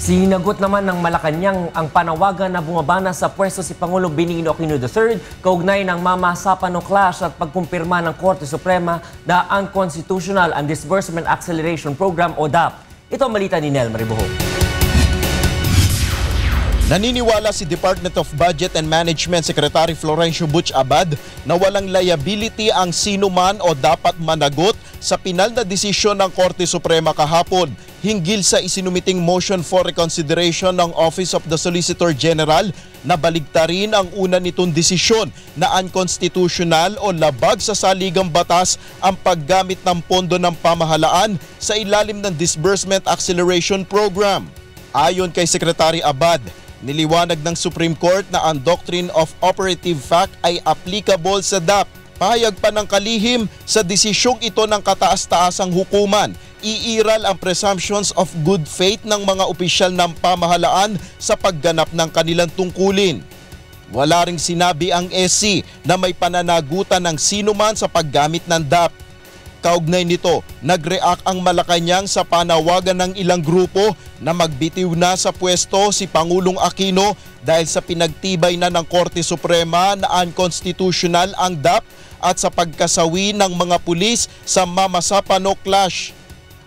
Sinagot naman ng Malacanang ang panawagan na bumabana sa pwesto si Pangulong Benigno Aquino III kaugnay ng Mama Sapano Clash at pagkumpirma ng Korte Suprema na Unconstitutional and Disbursement Acceleration Program o DAP. Ito ang malita ni Nel Mariboho. Naniniwala si Department of Budget and Management Secretary Florencio Butch Abad na walang liability ang sino man o dapat managot sa pinal na desisyon ng Korte Suprema kahapon hinggil sa isinumiting motion for reconsideration ng Office of the Solicitor General na baligtarin ang una nitong desisyon na unconstitutional o labag sa saligang batas ang paggamit ng pondo ng pamahalaan sa ilalim ng Disbursement Acceleration Program. Ayon kay Secretary Abad, Niliwanag ng Supreme Court na ang Doctrine of Operative Fact ay applicable sa DAP. Pahayag pa ng kalihim sa desisyong ito ng kataas-taasang hukuman, iiral ang presumptions of good faith ng mga opisyal ng pamahalaan sa pagganap ng kanilang tungkulin. Wala ring sinabi ang SC na may pananagutan ng sino man sa paggamit ng DAP. Kaugnay nito, nag-react ang Malacanang sa panawagan ng ilang grupo na magbitiw na sa pwesto si Pangulong Aquino dahil sa pinagtibay na ng Korte Suprema na unconstitutional ang DAP at sa pagkasawi ng mga pulis sa Mamasapano Clash.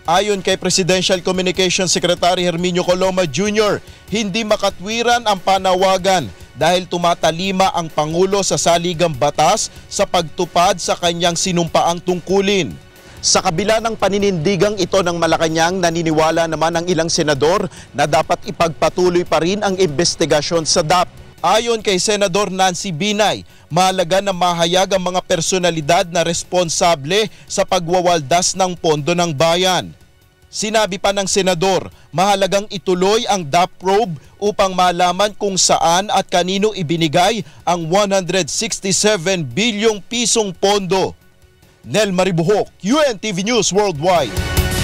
Ayon kay Presidential Communications Secretary Herminio Coloma Jr., hindi makatwiran ang panawagan dahil tumatalima ang Pangulo sa saligang batas sa pagtupad sa kanyang sinumpaang tungkulin. Sa kabila ng paninindigang ito ng Malacanang, naniniwala naman ang ilang senador na dapat ipagpatuloy pa rin ang investigasyon sa DAP. Ayon kay Senador Nancy Binay, mahalaga na mahayag ang mga personalidad na responsable sa pagwawaldas ng pondo ng bayan. Sinabi pa ng senador, mahalagang ituloy ang DAP probe upang malaman kung saan at kanino ibinigay ang 167 bilyong pisong pondo Nel Maribuhok, UNTV News Worldwide.